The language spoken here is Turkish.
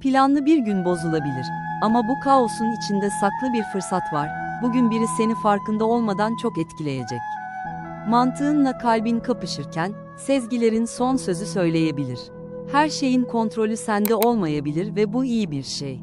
Planlı bir gün bozulabilir. Ama bu kaosun içinde saklı bir fırsat var. Bugün biri seni farkında olmadan çok etkileyecek. Mantığınla kalbin kapışırken, sezgilerin son sözü söyleyebilir. Her şeyin kontrolü sende olmayabilir ve bu iyi bir şey.